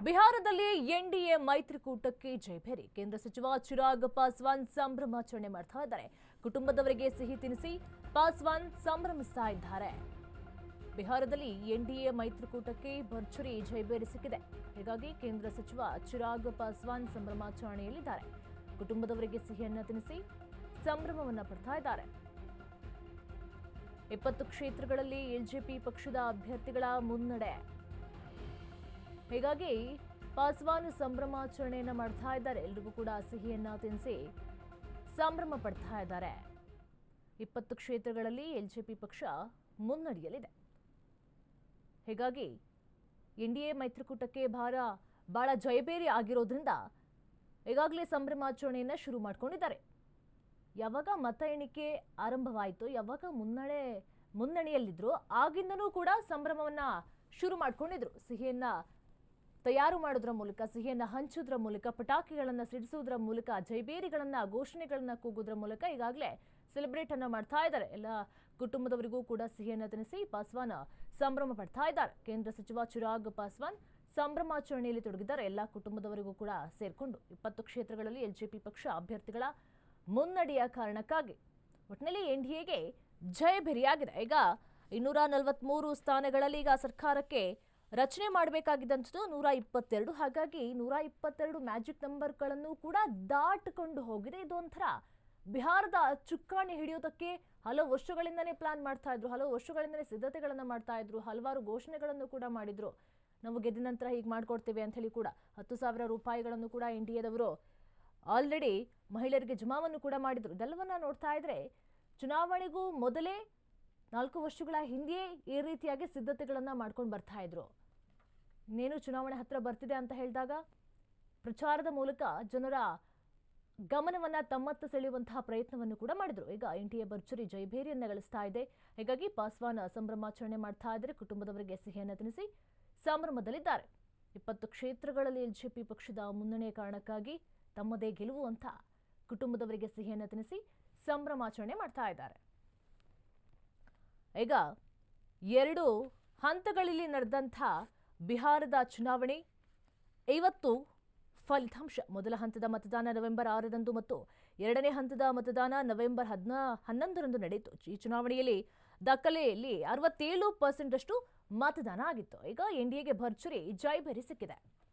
ಬಿಹಾರದಲ್ಲಿ ಎನ್ಡಿಎ ಮೈತ್ರಿಕೂಟಕ್ಕೆ ಜಯಭೇರಿ ಕೇಂದ್ರ ಸಚಿವ ಚಿರಾಗ್ ಪಾಸ್ವಾನ್ ಸಂಭ್ರಮಾಚರಣೆ ಮಾಡ್ತಾ ಇದ್ದಾರೆ. ಕುಟುಂಬದವರಿಗೆ ಸಿಹಿ ತಿನಿಸಿ ಪಾಸ್ವಾನ್ ಸಂಭ್ರಮಿಸ್ತಾ ಇದ್ದಾರೆ. ಬಿಹಾರದಲ್ಲಿ ಎನ್ಡಿಎ ಮೈತ್ರಿಕೂಟಕ್ಕೆ ಭರ್ಜರಿ ಜಯಭೇರಿ ಸಿಕ್ಕಿದೆ. ಹೀಗಾಗಿ ಕೇಂದ್ರ ಸಚಿವ ಚಿರಾಗ್ ಪಾಸ್ವಾನ್ ಸಂಭ್ರಮಾಚರಣೆಯಲ್ಲಿದ್ದಾರೆ. ಕುಟುಂಬದವರಿಗೆ ಸಿಹಿಯನ್ನ ತಿನ್ನಿಸಿ ಸಂಭ್ರಮವನ್ನ ಪಡ್ತಾ ಇದ್ದಾರೆ. ಇಪ್ಪತ್ತು ಕ್ಷೇತ್ರಗಳಲ್ಲಿ ಎಲ್ಜೆಪಿ ಪಕ್ಷದ ಅಭ್ಯರ್ಥಿಗಳ ಮುನ್ನಡೆ. ಹೀಗಾಗಿ ಪಾಸ್ವಾನ್ ಸಂಭ್ರಮಾಚರಣೆಯನ್ನ ಮಾಡ್ತಾ ಇದ್ದಾರೆ. ಎಲ್ರಿಗೂ ಕೂಡ ಸಿಹಿಯನ್ನ ತಿನ್ನಿಸಿ ಸಂಭ್ರಮ ಪಡ್ತಾ ಇದ್ದಾರೆ. ಇಪ್ಪತ್ತು ಕ್ಷೇತ್ರಗಳಲ್ಲಿ ಎಲ್ಜೆಪಿ ಪಕ್ಷ ಮುನ್ನಡೆಯಲಿದೆ ಹೀಗಾಗಿ ಎ ಮೈತ್ರಿಕೂಟಕ್ಕೆ ಭಾರ ಬಹಳ ಜಯಬೇರಿ ಆಗಿರೋದ್ರಿಂದ ಈಗಾಗಲೇ ಸಂಭ್ರಮಾಚರಣೆಯನ್ನ ಶುರು ಮಾಡ್ಕೊಂಡಿದ್ದಾರೆ. ಯಾವಾಗ ಮತ ಎಣಿಕೆ ಆರಂಭವಾಯಿತು, ಯಾವಾಗ ಮುನ್ನಡೆ, ಮುನ್ನಡೆಯಲ್ಲಿದ್ರು, ಆಗಿಂದನೂ ಕೂಡ ಸಂಭ್ರಮವನ್ನು ಶುರು ಮಾಡ್ಕೊಂಡಿದ್ರು. ಸಿಹಿಯನ್ನ ತಯಾರು ಮಾಡೋದ್ರ ಮೂಲಕ, ಸಿಹಿಯನ್ನು ಹಂಚೋದ್ರ ಮೂಲಕ, ಪಟಾಕಿಗಳನ್ನು ಸಿಡಿಸೋದ್ರ ಮೂಲಕ, ಜೈಬೇರಿಗಳನ್ನು, ಘೋಷಣೆಗಳನ್ನು ಕೂಗೋದ್ರ ಮೂಲಕ ಈಗಾಗಲೇ ಸೆಲೆಬ್ರೇಟ್ ಅನ್ನು ಮಾಡ್ತಾ ಇದ್ದಾರೆ. ಎಲ್ಲ ಕುಟುಂಬದವರಿಗೂ ಕೂಡ ಸಿಹಿಯನ್ನು ತಿನ್ನಿಸಿ ಪಾಸ್ವಾನ್ ಸಂಭ್ರಮ ಪಡ್ತಾ ಇದ್ದಾರೆ. ಕೇಂದ್ರ ಸಚಿವ ಚಿರಾಗ್ ಪಾಸ್ವಾನ್ ಸಂಭ್ರಮಾಚರಣೆಯಲ್ಲಿ ತೊಡಗಿದ್ದಾರೆ. ಎಲ್ಲ ಕುಟುಂಬದವರಿಗೂ ಕೂಡ ಸೇರ್ಕೊಂಡು ಇಪ್ಪತ್ತು ಕ್ಷೇತ್ರಗಳಲ್ಲಿ ಎಲ್ಜೆಪಿ ಪಕ್ಷ ಅಭ್ಯರ್ಥಿಗಳ ಮುನ್ನಡೆಯ ಕಾರಣಕ್ಕಾಗಿ ಒಟ್ಟಿನಲ್ಲಿ ಎನ್ಡಿಎಗೆ ಜಯಭೆರಿಯಾಗಿದೆ. ಈಗ ಇನ್ನೂರ ನಲವತ್ತ್ಮೂರು ಸ್ಥಾನಗಳಲ್ಲಿ ಈಗ ಸರ್ಕಾರಕ್ಕೆ ರಚನೆ ಮಾಡಬೇಕಾಗಿದ್ದಂಥದ್ದು ನೂರ ಇಪ್ಪತ್ತೆರಡು. ಹಾಗಾಗಿ ನೂರ ಇಪ್ಪತ್ತೆರಡು ಮ್ಯಾಜಿಕ್ ನಂಬರ್ಗಳನ್ನು ಕೂಡ ದಾಟಿಕೊಂಡು ಹೋಗಿದೆ. ಇದೊಂಥರ ಬಿಹಾರದ ಚುಕ್ಕಾಣಿ ಹಿಡಿಯೋದಕ್ಕೆ ಹಲವು ವರ್ಷಗಳಿಂದನೇ ಪ್ಲಾನ್ ಮಾಡ್ತಾ ಇದ್ರು, ಹಲವು ವರ್ಷಗಳಿಂದನೇ ಸಿದ್ಧತೆಗಳನ್ನು ಮಾಡ್ತಾ ಇದ್ರು, ಹಲವಾರು ಘೋಷಣೆಗಳನ್ನು ಕೂಡ ಮಾಡಿದ್ರು. ನಾವು ಗೆದ್ದ ನಂತರ ಹೀಗೆ ಮಾಡ್ಕೊಡ್ತೇವೆ ಅಂತ ಹೇಳಿ ಕೂಡ ಹತ್ತು ಸಾವಿರ ರೂಪಾಯಿಗಳನ್ನು ಕೂಡ ಇಂಡಿಯಾದವರು ಆಲ್ರೆಡಿ ಮಹಿಳೆಯರಿಗೆ ಜಮಾವನ್ನು ಕೂಡ ಮಾಡಿದ್ರು. ಇದೆಲ್ಲವನ್ನ ನೋಡ್ತಾ ಇದ್ರೆ ಚುನಾವಣೆಗೂ ಮೊದಲೇ ನಾಲ್ಕು ವರ್ಷಗಳ ಹಿಂದೆಯೇ ಈ ರೀತಿಯಾಗಿ ಸಿದ್ಧತೆಗಳನ್ನು ಮಾಡ್ಕೊಂಡು ಬರ್ತಾ ಇದ್ರು. ಇನ್ನೇನು ಚುನಾವಣೆ ಹತ್ತಿರ ಬರ್ತಿದೆ ಅಂತ ಹೇಳಿದಾಗ ಪ್ರಚಾರದ ಮೂಲಕ ಜನರ ಗಮನವನ್ನು ತಮ್ಮತ್ತ ಸೆಳೆಯುವಂತಹ ಪ್ರಯತ್ನವನ್ನು ಕೂಡ ಮಾಡಿದರು. ಈಗ ಎನ್ ಟಿ ಎ ಭರ್ಜರಿ ಜೈಭೇರಿಯನ್ನು ಗಳಿಸ್ತಾ ಇದೆ. ಹೀಗಾಗಿ ಪಾಸ್ವಾನ್ ಸಂಭ್ರಮಾಚರಣೆ ಮಾಡ್ತಾ ಇದ್ದಾರೆ ಕುಟುಂಬದವರಿಗೆ ಸಿಹಿಯನ್ನು ತಿನ್ನಿಸಿ ಸಂಭ್ರಮದಲ್ಲಿದ್ದಾರೆ. ಇಪ್ಪತ್ತು ಕ್ಷೇತ್ರಗಳಲ್ಲಿ ಎಲ್ಜೆಪಿ ಪಕ್ಷದ ಮುನ್ನಡೆಯ ಕಾರಣಕ್ಕಾಗಿ ತಮ್ಮದೇ ಗೆಲುವು ಅಂತ ಕುಟುಂಬದವರಿಗೆ ಸಿಹಿಯನ್ನು ತಿನ್ನಿಸಿ ಸಂಭ್ರಮಾಚರಣೆ ಮಾಡ್ತಾ ಇದ್ದಾರೆ. ಈಗ ಎರಡು ಹಂತಗಳಲ್ಲಿ ನಡೆದಂಥ ಬಿಹಾರದ ಚುನಾವಣೆ ಇವತ್ತು ಫಲಿತಾಂಶ. ಮೊದಲ ಹಂತದ ಮತದಾನ ನವೆಂಬರ್ ಆರರಂದು ಮತ್ತು ಎರಡನೇ ಹಂತದ ಮತದಾನ ನವೆಂಬರ್ ಹದಿನಾ, ಹನ್ನೊಂದರಂದು ನಡೆಯಿತು. ಈ ಚುನಾವಣೆಯಲ್ಲಿ ದಾಖಲೆಯಲ್ಲಿ ಅರವತ್ತೇಳು ಪರ್ಸೆಂಟಷ್ಟು ಮತದಾನ ಆಗಿತ್ತು. ಈಗ ಎನ್ಡಿಎಗೆ ಭರ್ಜರಿ ಜಯಭೇರಿ ಸಿಕ್ಕಿದೆ.